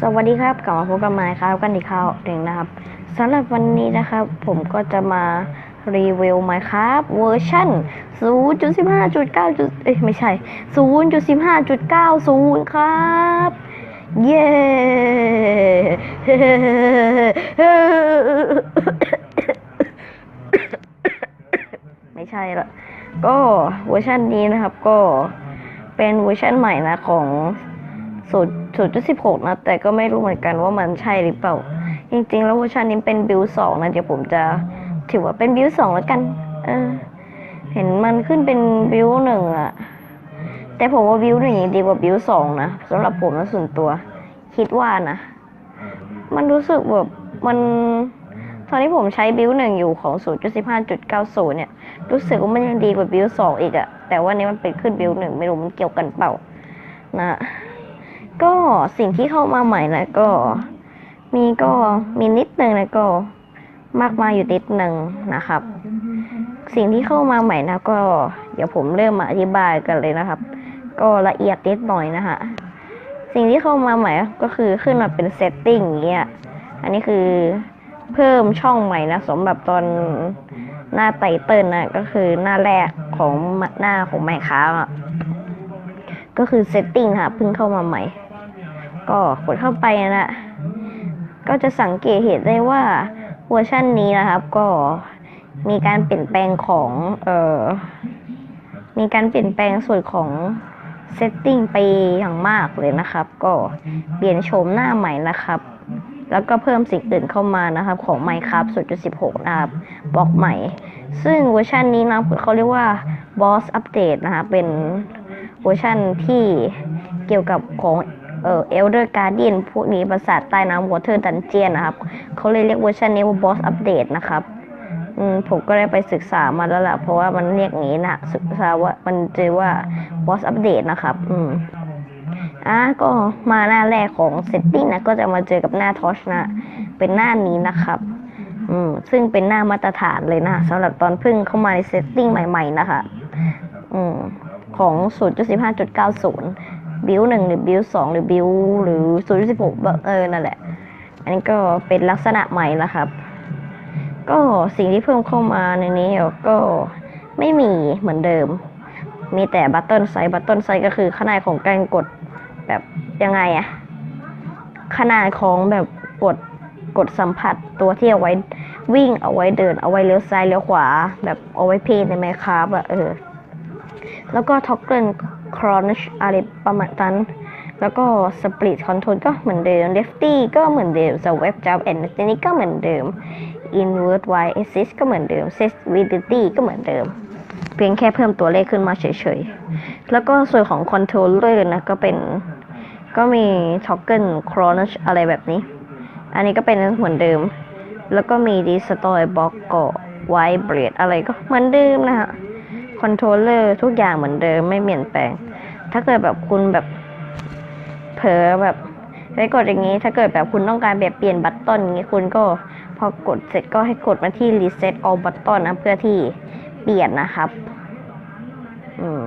สวัสดีครับกลับมาพบกับไมค์ครับกันอีกคราวหนึ่งนะครับสำหรับวันนี้นะครับ ผมก็จะมารีวิว Minecraft เวอร์ชัน0.15.9จุดเอ้ยไม่ใช่ 0.15.90 ครับ เย้ไม่ใช่ละก็เวอร์ชันนี้นะครับก็เป็นเวอร์ชันใหม่นะของ ศูนย์ศูนย์จุดสิบหกนะ แต่ก็ไม่รู้เหมือนกันว่ามันใช่หรือเปล่า จริงๆ แล้วเวอร์ชันนี้เป็นบิลสองนะ เดี๋ยวผมจะถือว่าเป็นบิลสองแล้วกัน เออ เห็นมันขึ้นเป็นบิลหนึ่งอะแต่ผมว่าบิลหนึ่งยังดีกว่าบิลสองนะสำหรับผมนะส่วนตัว คิดว่านะ มันรู้สึกแบบมันตอนที่ผมใช้บิลหนึ่งอยู่ของศูนย์จุดสิบห้าจุดเก้าศูนย์เนี่ย รู้สึกว่ามันยังดีกว่าบิลสองอีกอะแต่ว่านี้มันเป็นขึ้นบิลหนึ่งไม่รู้มันเกี่ยวกันเปล่า นะ ก็สิ่งที่เข้ามาใหม่นะก็ มีก็มีนิดนึงนะก็ มากมายอยู่นิดนึงนะครับ สิ่งที่เข้ามาใหม่นะก็ เดี๋ยวผมเริ่มมาอธิบายกันเลยนะครับ ก็ละเอียดนิดหน่อยนะฮะสิ่งที่เข้ามาใหม่ก็คือขึ้นมาเป็นเซตติ้งอย่างเงี้ยอันนี้คือเพิ่มช่องใหม่นะสำหรับตอนหน้าไตเติลนะก็คือหน้าแรกของหน้าของไมค์ค้าก็คือเซตติ้งค่ะเพิ่งเข้ามาใหม่ ก็กดเข้าไปนะก็จะสังเกตเห็นได้ว่าเวอร์ชันนี้นะครับ ก็มีการเปลี่ยนแปลงของเอ่อมีการเปลี่ยนแปลงส่วนของเซตติ้งไปอย่างมากเลยนะครับ ก็เปลี่ยนโฉมหน้าใหม่นะครับ แล้วก็เพิ่มสิ่งอื่นเข้ามานะครับ ของ Minecraft 0.16 นะครับบล็อกใหม่ ซึ่งเวอร์ชันนี้นะเขาเรียกว่า Boss Update นะคะเป็นเวอร์ชันที่เกี่ยวกับของ เอ่อ Elder Guardian พวกนี้ปราสาทใต้น้ำ Water Dungeon นะครับเขาเลยเรียกเวอร์ชันนี้ว่า Boss Update นะครับอืมผมก็ได้ไปศึกษามาแล้วล่ะ เพราะว่ามันเรียกงี้นะศึกษาว่ามันเจอว่า Boss Update นะครับ อืมอะก็มาหน้าแรกของ Setting นะ ก็จะมาเจอกับหน้า Torch นะ เป็นหน้านี้นะครับอืมซึ่งเป็นหน้ามาตรฐานเลยนะสำหรับตอนเพิ่งเข้ามาใน Setting ใหม่ ๆ นะคะ อืมของ 0.15.90 บิลหนึ่งหรือบิลสองหรือบิลหรือ0.16เออนั่นแหละ อันนี้ก็เป็นลักษณะใหม่นะครับ ก็สิ่งที่เพิ่มเข้ามาในนี้ก็ไม่มีเหมือนเดิม มีแต่บัต t ต n ไซ z ์บัต t ต n ไซ z ์ก็คือขนาดของการกดแบบยังไงอะขนาดของแบบกดกดสัมผัสตัวที่เอาไว้วิ่งเอาไว้เดินเอาไว้เลี้ยวซ้ายเลี้ยวขวา แบบเอาไว้เพลย์ในไมค์คราฟอะเออ แล้วก็ท็อกเกิล ครอนช์อะไรประมาณนั้น แล้วก็สป i ตคอนโทรลก็เหมือนเดิมเ e ฟตี้ก็เหมือนเดิมสว e ปจับแอนด์นี้ก็เหมือนเดิม invert y axis ก็เหมือนเดิม set validity ก็เหมือนเดิม เพียงแค่เพิ่มตัวเลขขึ้นมาเฉยๆ แล้วก็ส่วนของ controller นะก็เป็นก็มี toggle cronus อะไรแบบนี้ อันนี้ก็เป็นเหมือนเดิม แล้วก็มี destroy block ก็ vibrate อะไรก็เหมือนเดิมนะฮะ อนโทรลเลอร์ทุกอย่างเหมือนเดิมไม่เปลี่ยนแปลง ถ้าเกิดแบบคุณแบบเผลอแบบไปกดอย่างนี้ ถ้าเกิดแบบคุณต้องการแบบเปลี่ยนบัตตอนอย่างนี้คุณก็พอกดเสร็จก็ให้กดมาที่ reset all button นะเพื่อที่เปลี่ยนนะครับ อืม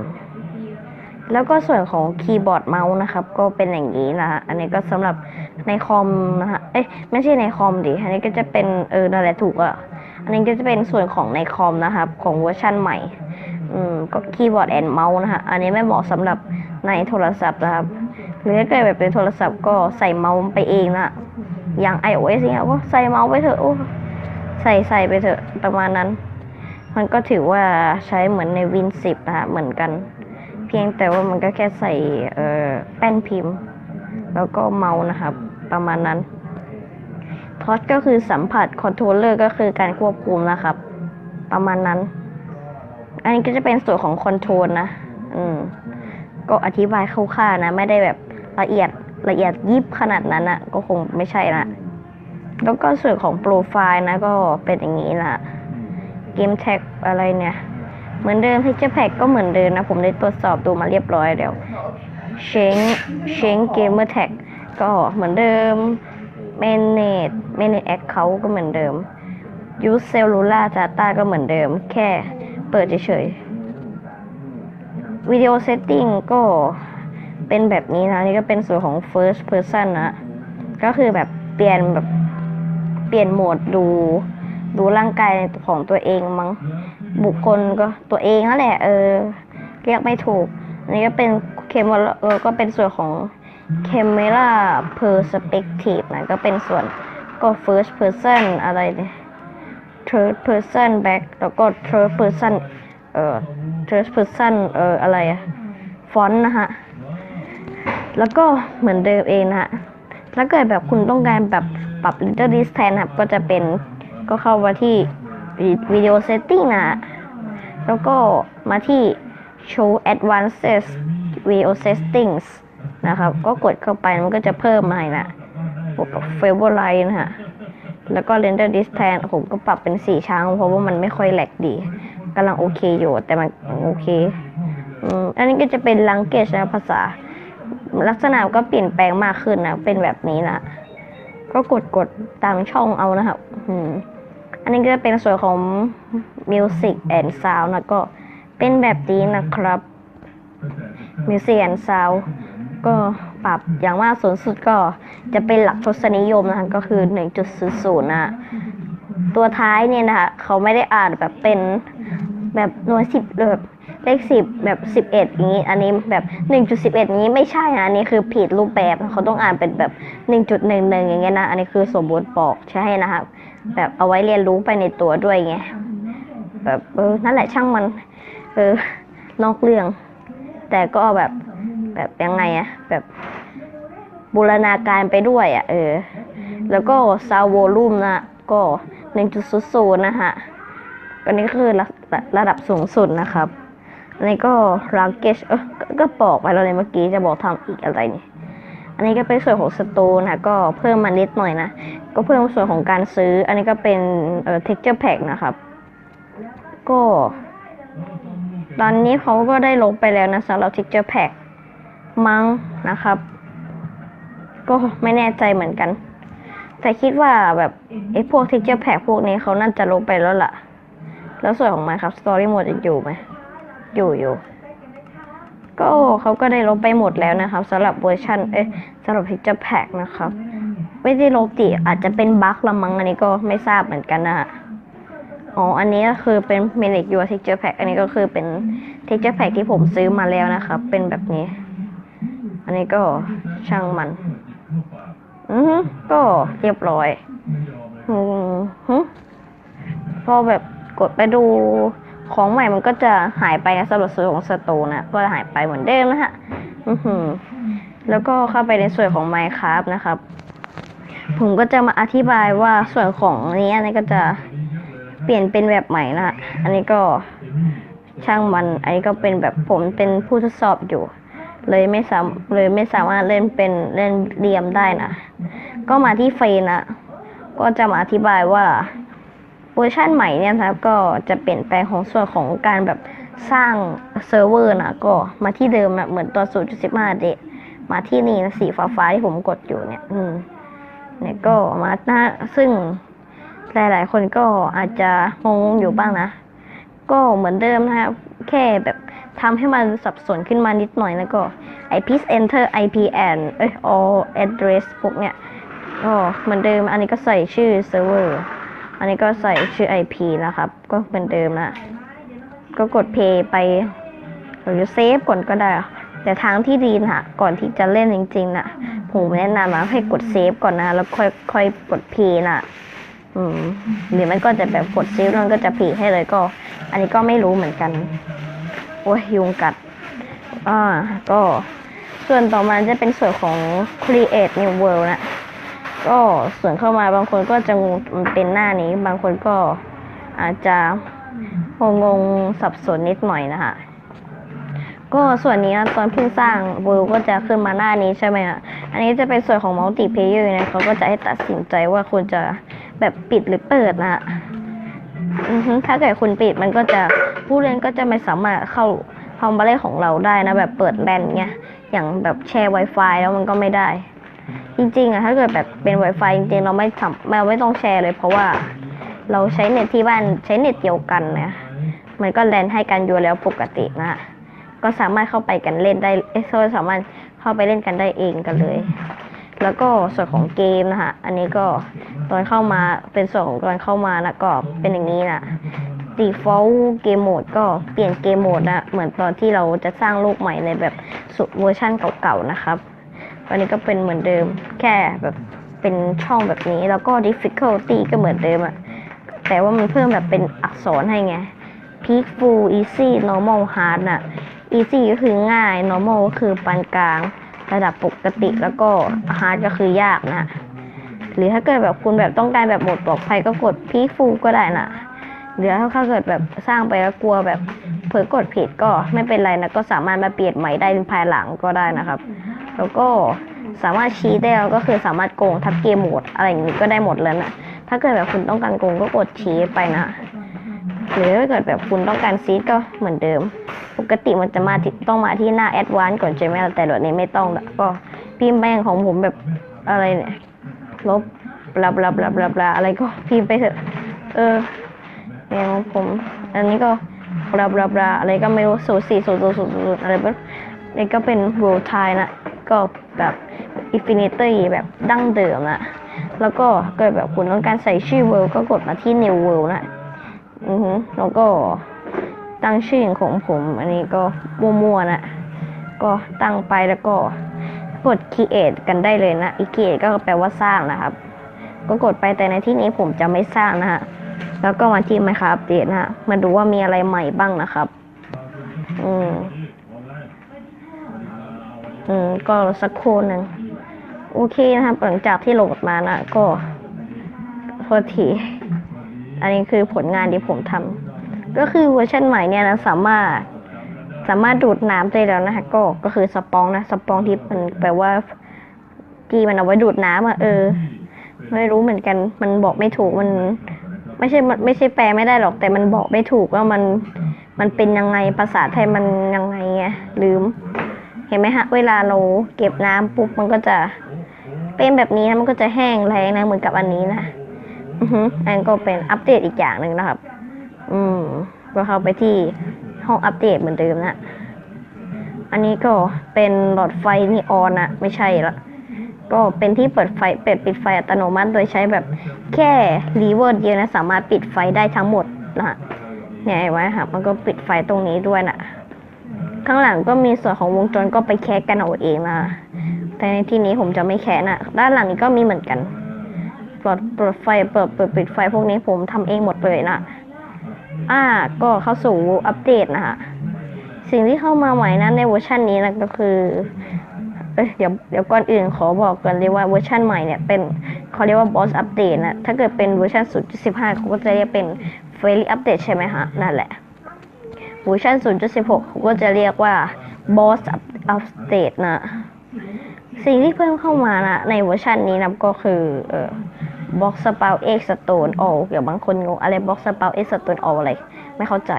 แล้วก็ส่วนของคีย์บอร์ดเมาส์นะครับ ก็เป็นอย่างนี้นะอันนี้ก็สำหรับในคอมนะฮะเอ้ยไม่ใช่ในคอมดิอันนี้ก็จะเป็นเออนั่นแหละถูกอะ อันนี้ก็จะเป็นส่วนของในคอมนะครับ ของเวอร์ชันใหม่ อืมก็คีย์บอร์ดแอนด์เมาส์นะฮะ อันนี้ไม่เหมาะสำหรับในโทรศัพท์นะครับ หรือถ้าเกิดแบบเป็นโทรศัพท์ก็ใส่เมาส์ไปเองนะอย่าง iOS เนี่ยก็ใส่เมาส์ไปเถอะโอ้ใส่ใส่ไปเถอะประมาณนั้น มันก็ถือว่าใช้เหมือนใน Win 10นะฮะเหมือนกัน เพียงแต่ว่ามันก็แค่ใส่เอ่อแป้นพิมพ์ แล้วก็เมาส์นะครับ ประมาณนั้น ทอชก็คือสัมผัสคอนโทรลเลอร์ก็คือการควบคุมนะครับ ประมาณนั้น อันนี้ก็จะเป็นส่วนของคอนโทรลนะ อืม ก็อธิบายคร่าวๆนะ ไม่ได้แบบละเอียดละเอียดยิบขนาดนั้นนะก็คงไม่ใช่นะแล้วก็ส่วนของโปรไฟล์นะก็เป็นอย่างนี้นะเกมแท็กอะไรเนี่ย เหมือนเดิม Picture Pack ก็เหมือนเดิมนะ ผมได้ตรวจสอบดูมาเรียบร้อยแล้วเชงเชงเกมเมอร์แท็กก็เหมือนเดิม Manage Manage Account ก็เหมือนเดิม Use Cellular Data ก็เหมือนเดิม แค่เปิดเฉยๆวิดีโอเซตติ้งก็เป็นแบบนี้นะ นี่ก็เป็นส่วนของ first person นะ ก็คือแบบเปลี่ยนแบบเปลี่ยนโหมดดู ดูร่างกายของตัวเองมั้ง บุคคลก็ตัวเองนั่นแหละ เออ เรียกไม่ถูก อันนี้ก็เป็นเคมเออก็เป็นส่วนของ camera perspective นะก็เป็นส่วนก็ first person อะไรเนี่ย third person back แล้วก็ third person เอ่อ third person เอ่ออะไรอะฟอนต์นะฮะ แล้วก็เหมือนเดิมเองนะฮะ ถ้าเกิดแบบคุณต้องการแบบปรับ little distance ครับ ก็จะเป็นก็เข้ามาที่ video setting นะฮะแล้วก็มาที่ show advanced video settings นะครับ ก็กดเข้าไปมันก็จะเพิ่มมาให้นะพวก favorite นะฮะ แล้วก็ render distance ผมก็ปรับเป็นสี่ช้างเพราะว่ามันไม่ค่อยแหลกดีกำลังโอเคอยู่แต่มันโอเคอืมอันนี้ก็จะเป็น language นะภาษา ลักษณะก็เปลี่ยนแปลงมากขึ้นนะ เป็นแบบนี้นะ ก็กดกดตามช่องเอานะครับอืมอันนี้ก็จะเป็นส่วนของ Music and Sound นะก็เป็นแบบนี้นะครับ Music and Sound ก็ปรับอย่างมากสูงสุดก็จะเป็นหลักทศนิยมนะคะก็คือ 1.00นะตัวท้ายเนี่ยนะคะเขาไม่ได้อ่านแบบเป็นแบบหน่วยสิบแบบเลขสิบแบบสิบเอ็ดอย่างนี้ อันนี้แบบหนึ่งจุดสิบเอ็ดนี้ไม่ใช่นะอันนี้คือผิดรูปแบบเขาต้องอ่านเป็นแบบหนึ่งจุดหนึ่งหนึ่งอย่างเงี้ยนะ อันนี้คือสมบูรณ์บอกใช่นะครับแบบเอาไว้เรียนรู้ไปในตัวด้วยไงแบบเออนั่นแหละช่างมัน เออนอกเรื่อง แต่ก็แบบ แบบยังไงอะแบบบูรณาการไปด้วยอะเออ แล้วก็ซาวโวลูมนะก็1.00นะฮะอันนี้คือระระดับสูงสุดนะครับอันนี้ก็รังเกชเออก็บอกไปแล้วเลยเมื่อกี้จะบอกทำอีกอะไรนี่อันนี้ก็เป็นส่วนของสตูนะก็เพิ่มมานิดหน่อยนะ ก็เพิ่มส่วนของการซื้อ อันนี้ก็เป็นเอ่อ texture pack นะครับ ก็ ตอนนี้เขาก็ได้ลงไปแล้วนะสำหรับ texture pack มั้งนะครับ ก็ไม่แน่ใจเหมือนกัน แต่คิดว่าแบบไอ้พวก texture pack พวกนี้เขาน่าจะลงไปแล้วล่ะ แล้วส่วนของ Minecraft Story Mode จะอยู่ไหม อยู่อยู่ ก็เขาก็ได้ลบไปหมดแล้วนะครับสำหรับเวอร์ชันเอ๊ะสำหรับ texture pack นะครับ ไม่ได้ลบติอาจจะเป็นบั๊กละมั้งอันนี้ก็ไม่ทราบเหมือนกันนะฮะอ๋อ อันนี้ก็คือเป็น Manage Your Texture Pack อันนี้ก็คือเป็น Texture Pack ที่ผมซื้อมาแล้วนะครับ เป็นแบบนี้ อันนี้ก็ช่างมัน อือก็เรียบร้อย อืมพอแบบกดไปดูของใหม่มันก็จะหายไปนะสำหรับส่วนของสโตนะก็จะหายไปเหมือนเดิมนะฮะ อือหือ แล้วก็เข้าไปในส่วนของ Minecraft นะครับ ผมก็จะมาอธิบายว่าส่วนของนี้อันนี้ก็จะเปลี่ยนเป็นแบบใหม่นะฮะอันนี้ก็ช่างมัน อันนี้ก็เป็นแบบผมเป็นผู้ทดสอบอยู่ เลยไม่สามเลยไม่สามารถเล่นเป็นเล่นเรียมได้นะ ก็มาที่เฟนนะก็จะมาอธิบายว่าเวอร์ชันใหม่เนี่ยนะครับก็จะเปลี่ยนแปลงของส่วนของการแบบสร้างเซิร์ฟเวอร์นะก็มาที่เดิมนะเหมือนตัว 0.15 เดะมาที่นี่นะสีฟ้าๆที่ผมกดอยู่เนี่ย อืมเนี่ยก็มาหน้าซึ่งหลายๆ คนก็อาจจะงงอยู่บ้างนะ ก็เหมือนเดิมนะครับ แค่แบบทำให้มันสับสนขึ้นมานิดหน่อยแล้วก็ i p enter ip and เอ้ย all address พวกเนี่ยก็เหมือนเดิม อันนี้ก็ใส่ชื่อเซิร์ฟเวอร์อันนี้ก็ใส่ชื่อ IP นะครับ ก็เหมือนเดิมนะก็กด play ไปหรือเซฟก่อนก็ได้ แต่ทางที่ดีนะก่อนที่จะเล่นจริงๆนะผมแนะนำนะให้กดเซฟก่อนนะ แล้วค่อยค่อยกด play นะ อืมหรือมันก็จะแบบกดเซฟแล้วมันก็จะ play ให้เลยก็ อันนี้ก็ไม่รู้เหมือนกัน โอ้ยยุงกัด อ่า ก็ส่วนต่อมาจะเป็นส่วนของ create new world นะ ก็ส่วนเข้ามาบางคนก็จะงงมันเป็นหน้านี้ บางคนก็อาจจะงงงสับสนนิดหน่อยนะคะก็ส่วนนี้ตอนเพิ่งสร้างเวิร์ก็จะขึ้นมาหน้านี้ใช่ไหมคะอันนี้จะเป็นส่วนของมัลติเพเยอร์นะเขาก็จะให้ตัดสินใจว่าคุณจะ แบบปิดหรือเปิดนะฮึถ้าเกิดคุณปิดมันก็จะผู้เล่นก็จะไม่สามารถเข้าเข้ามาเล่นของเราได้นะ แบบเปิดแลนเงี้ยอย่างแบบแชร์ Wi-Fi แล้วมันก็ไม่ได้ จริงๆอะถ้าเกิดแบบเป็น Wi-Fi จริงๆเราไม่ทำเราไม่ต้องแชร์เลย เพราะว่าเราใช้เน็ตที่บ้านใช้เน็ตเดียวกันนะมันก็แลนให้กันอยู่แล้วปกตินะ ก็สามารถเข้าไปกันเล่นได้เอสโซสามารถเข้าไปเล่นกันได้เองกันเลย แล้วก็ส่วนของเกมนะฮะ อันนี้ก็ตอนเข้ามาเป็นส่วนของตอนเข้ามานะก็เป็นอย่างนี้นะ default เกมโหมดก็เปลี่ยนเกมโหมดนะเหมือนตอนที่เราจะสร้างโลกใหม่ในแบบสุเวอร์ชั่นเก่าๆนะครับตอนนี้ก็เป็นเหมือนเดิมแค่แบบเป็นช่องแบบนี้แล้วก็ difficulty ก็เหมือนเดิมอะแต่ว่ามันเพิ่มแบบเป็นอักษรให้ไง peak full easy normal hard น่ะ easy ก็คือง่าย normal ก็คือปานกลาง ระดับปกติแล้วก็ hard ก็คือยากนะ หรือถ้าเกิดแบบคุณแบบต้องการแบบโหมดปลอดภัยก็กด peak full ก็ได้นะหรือถ้าเกิดแบบสร้างไปแล้วกลัวแบบเผลอกดผิดก็ไม่เป็นไรนะก็สามารถมาเปลี่ยนใหม่ได้ภายหลังก็ได้นะครับ แล้วก็สามารถชี้ได้แล้วก็คือสามารถโกงทับเกมโหมดอะไรอย่างนี้ก็ได้หมดเลยนะถ้าเกิดแบบคุณต้องการโกงก็กดชี้ไปนะ หรือถ้าเกิดแบบคุณต้องการซีดก็เหมือนเดิม ปกติมันจะมาที่ต้องมาที่หน้าแอดวานก่อนใช่ไหมแต่เดี๋ยวนี้ไม่ต้องละก็พิมพ์แบงของผมแบบอะไรเนี่ยลบลาบลาบลาบลาบลาอะไรก็พิมพ์ไปเถอะ เอออย่างของผม อันนี้ก็ลาบลาบลาอะไรก็ไม่รู้สูตรสี่สูตรสูตรสูสูอะไรแบบนี่ก็เป็น world tie นะ ก็แบบ infinity แบบดั้งเดิมนะ แล้วก็เกิดแบบคุณต้องการใส่ชื่อ world ก็กดมาที่ new world นะ อือฮึแล้วก็ ตั้งชื่อของผม อันนี้ก็มั่วๆนะก็ตั้งไปแล้วก็กด create กันได้เลยนะอี create ก็แปลว่าสร้างนะครับ ก็กดไปแต่ในที่นี้ผมจะไม่สร้างนะฮะแล้วก็มาที่ Minecraft Update นะฮะมาดูว่ามีอะไรใหม่บ้างนะครับ อืมอืมก็สักครู่หนึ่งโอเคนะครับ หลังจากที่โหลดมานะก็โทษที อันนี้คือผลงานที่ผมทำ ก็คือเวอร์ชันใหม่เนี่ยนะสามารถสามารถดูดน้ำได้แล้วนะฮะก็ก็คือสปองนะสปองที่มันแปลว่าที่มันเอาไว้ดูดน้ำอะเออ ไม่รู้เหมือนกัน มันบอกไม่ถูกมัน ไม่ใช่ไม่ใช่แปลไม่ได้หรอก แต่มันบอกไม่ถูกว่ามันมันเป็นยังไงภาษาไทยมันยังไงไงลืม เห็นไหมฮะ เวลาเราเก็บน้ำปุ๊บมันก็จะเป็นแบบนี้นะมันก็จะแห้งแรงนะเหมือนกับอันนี้นะอือฮึอันก็เป็นอัปเดตอีกอย่างหนึ่งนะครับ อืมก็เข้าไปที่ห้องอัปเดตเหมือนเดิมนะ อันนี้ก็เป็นหลอดไฟนีออนอะไม่ใช่ละ ก็เป็นที่เปิดไฟเปิดปิดไฟอัตโนมัติ โดยใช้แบบแค่รีเวิร์ดเดียวนะ สามารถปิดไฟได้ทั้งหมดนะฮะเนี่ยไหมครับมันก็ปิดไฟตรงนี้ด้วยนะข้างหลังก็มีส่วนของวงจรก็ไปแคะกันเอาเองนะแต่ในที่นี้ผมจะไม่แคะนะด้านหลังนี้ก็มีเหมือนกัน ปลดเปิดไฟเปิดเปิดปิดไฟพวกนี้ผมทำเองหมดเลยนะ อ่าก็เข้าสู่อัปเดตนะฮะสิ่งที่เข้ามาใหม่นะในเวอร์ชันนี้นะก็คือเอ้ยเดี๋ยวเดี๋ยวก่อนอื่นขอบอกกันเลยว่าเวอร์ชันใหม่เนี่ยเป็นเขาเรียกว่าบอสอัปเดตนะ ถ้าเกิดเป็นเวอร์ชัน0.15เขาก็จะเรียกเป็นเฟร y อัปเดตใช่ไหมฮะ นั่นแหละ เวอร์ชัน0.16เขาก็จะเรียกว่าบอสอัปเดตนะ สิ่งที่เพิ่มเข้ามานะในเวอร์ชันนี้นะก็คือเออ บ็อกสเปาเอ็กสโตนออเดี๋ยวบางคนงงอะไรบ็อกสเปาเอ็กสโตนอออะไร ไม่เข้าใจ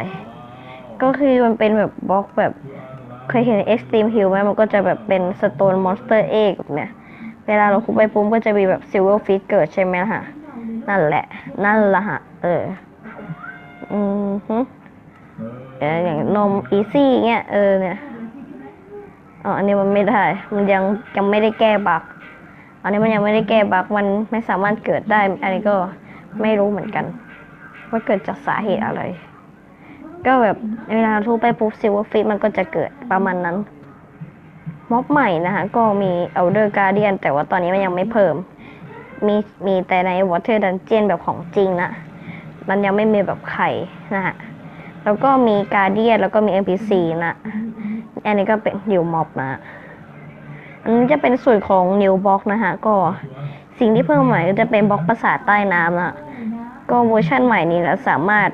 ก็คือมันเป็นแบบบล็อกแบบเคยเห็น Extreme Hill ไหมมันก็จะแบบเป็น Stone Monster Egg แบบเนี้ยเวลาเราคุกไปปุ๊บก็จะมีแบบ Silver Fish เกิดใช่ไหมล่ะฮะ นั่นแหละ นั่นละฮะ เออ อืมฮึเอออย่างนม Easy เงี้ยเออเนี่ยอ๋ออันนี้มันไม่ได้ มันยังยังไม่ได้แก้บัก อันนี้มันยังไม่ได้แก้บั๊กมันไม่สามารถเกิดได้ อันนี้ก็ไม่รู้เหมือนกัน ว่าเกิดจากสาเหตุอะไร ก็แบบเวลาทุบไปปุ๊บซิลเวอร์ฟิตมันก็จะเกิดประมาณนั้น ม็อบใหม่นะคะก็มี Elder Guardian แต่ว่าตอนนี้มันยังไม่เพิ่ม มีมีแต่ใน Water Dungeon แบบของจริงนะมันยังไม่มีแบบไข่นะฮะแล้วก็มี Guardian แล้วก็มี NPC นะ อันนี้ก็เป็น New Mob นะ อันนี้จะเป็นส่วนของ New Box นะฮะก็สิ่งที่เพิ่มใหม่ก็จะเป็นบล็อกปราสาทใต้น้ำนะก็เวอร์ชันใหม่นี้แล้วสามารถ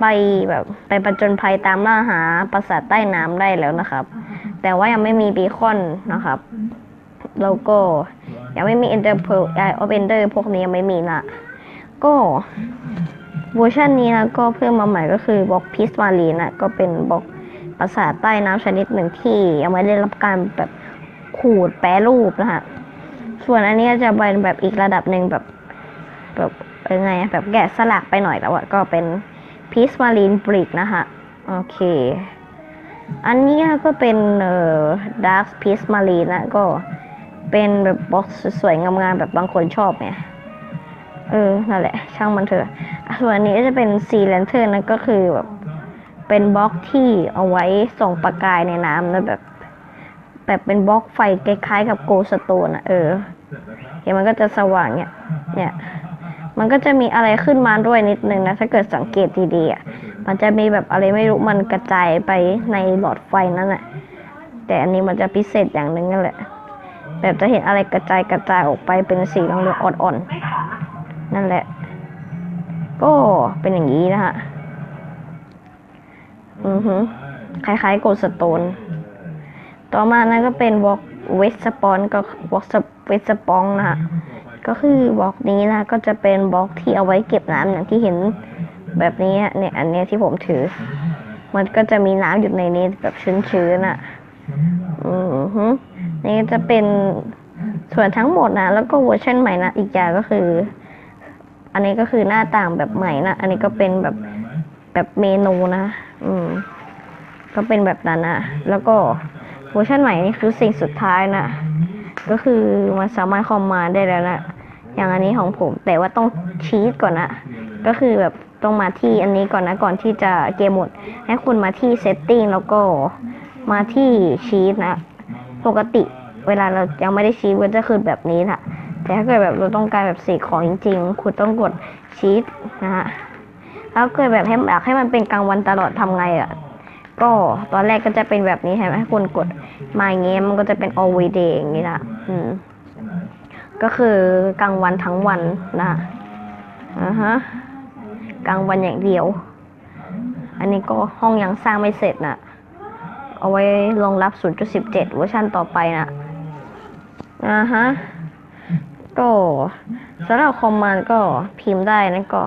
ไปแบบไปประจนภัยตามล่าหาปราสาทใต้น้ำได้แล้วนะครับ แต่ว่ายังไม่มีบีคอนนะครับแล้วก็ยังไม่มีเอนเตอร์เพลไอออฟเอนเดอร์พวกนี้ยังไม่มีนะก็เวอร์ชันนี้นะก็เพิ่มมาใหม่ก็คือบล็อกพิสมารีนะก็เป็นบล็อกปราสาทใต้น้ำชนิดหนึ่งที่ยังไม่ได้รับการแบบ ขูดแปรรูปนะฮะ ส่วนอันนี้จะเป็นแบบอีกระดับหนึ่งแบบแบบยังไงอะแบบแกะสลักไปหน่อยแต่ว่าก็เป็นพีซมารีนบริกนะคะโอเค อันนี้ก็เป็นเอ่อดาร์คพีซมารีนนะก็เป็นแบบบล็อกสวยๆงามๆแบบบางคนชอบไงเออ นั่นแหละ ช่างมันเถอะ ส่วนอันนี้ก็จะเป็นซีแลนเทอร์นั่นก็คือแบบเป็นบล็อกที่เอาไว้ส่องประกายในน้ำแล้วแบบ แบบเป็นบล็อกไฟคล้ายๆ กับโกสโตนอะเออเห็นมันก็จะสว่างเนี่ยเนี่ย มันก็จะมีอะไรขึ้นมาด้วยนิดนึงนะ ถ้าเกิดสังเกตดีๆอะมันจะมีแบบอะไรไม่รู้มันกระจายไปในหลอดไฟนั่นแหละแต่อันนี้มันจะพิเศษอย่างหนึ่งนั่นแหละ แบบจะเห็นอะไรกระจายกระจายออกไปเป็นสีเหลืองๆอ่อนๆนั่นแหละ ก็เป็นอย่างนี้นะฮะอือฮึคล้ายๆโกลสโตน ต่อมานั่นก็เป็นวอล์กเวสปอนก็วอล์กเวสปองนะฮะก็คือบล็อกนี้นะ ก็จะเป็นบล็อกที่เอาไว้เก็บน้ำอย่างที่เห็นแบบนี้เนี่ยอันนี้ที่ผมถือ มันก็จะมีน้ำอยู่ในนี้แบบชื้นๆน่ะ อือฮึนี่จะเป็นส่วนทั้งหมดนะแล้วก็เวอร์ชันใหม่นะอีกอย่างก็คือ อันนี้ก็คือหน้าต่างแบบใหม่นะอันนี้ก็เป็นแบบแบบเมนูนะ อืมก็เป็นแบบนั้นนะแล้วก็ เวอร์ชันใหม่นี่คือสิ่งสุดท้ายนะ ก็คือมันสามารถคอมมานด์ได้แล้วนะ อย่างอันนี้ของผม แต่ว่าต้องชีตก่อนนะ ก็คือแบบต้องมาที่อันนี้ก่อนนะ ก่อนที่จะเกมหมด ให้คุณมาที่ setting แล้วก็มาที่ชีตนะ ปกติเวลาเรายังไม่ได้ชีตก็จะคือแบบนี้นะแต่ถ้าเกิดแบบเราต้องการแบบสีของจริง ๆ คุณต้องกดชีตนะฮะแล้วเกิดแบบให้อยากให้มันเป็นกลางวันตลอดทำไงอะ ก็ตอนแรกก็จะเป็นแบบนี้ใช่ไหมคุณกดมาอย่างเงี้ยมันก็จะเป็น always day อย่างนี้นะอืมก็คือกลางวันทั้งวันนะอ่าฮะกลางวันอย่างเดียว อันนี้ก็ห้องยังสร้างไม่เสร็จนะเอาไว้รองรับ 0.17 เวอร์ชันต่อไปนะอ่าฮะก็สำหรับคอมมานด์ก็พิมพ์ได้นะก็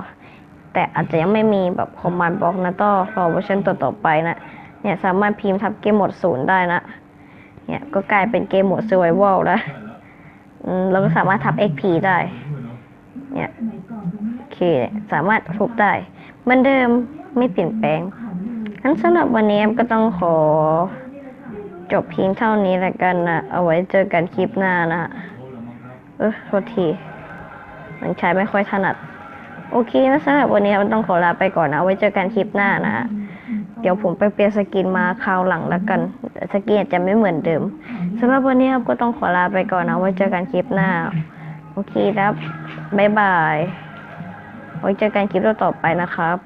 แต่อาจจะยังไม่มีแบบคอมมานด์บล็อกนะต้องรอเวอร์ชันต่อๆไปนะ เนี่ยสามารถพิมพ์ทับเกมโหมดศูนย์ได้นะ เนี่ยก็กลายเป็นเกมโหมด survival แล้วอืมเราก็สามารถทับ XP ได้ เนี่ยโอเค สามารถทุบได้เหมือนเดิมไม่เปลี่ยนแปลงงั้นสำหรับวันนี้ก็ต้องขอ จบเพียงเท่านี้แล้วกันนะ เอาไว้เจอกันคลิปหน้านะ เออโทษที มันใช้ไม่ค่อยถนัด โอเคนะสำหรับวันนี้มันต้องขอลาไปก่อนนะเอาไว้เจอกันคลิปหน้านะ เดี๋ยวผมไปเปลี่ยนสกินมาคราวหลังแล้วกันแต่สกินอาจจะไม่เหมือนเดิมสำหรับวันนี้ครับก็ต้องขอลาไปก่อนนะ ไว้เจอกันคลิปหน้า โอเคครับบ๊ายบาย ไว้เจอกันคลิปต่อๆไปนะครับ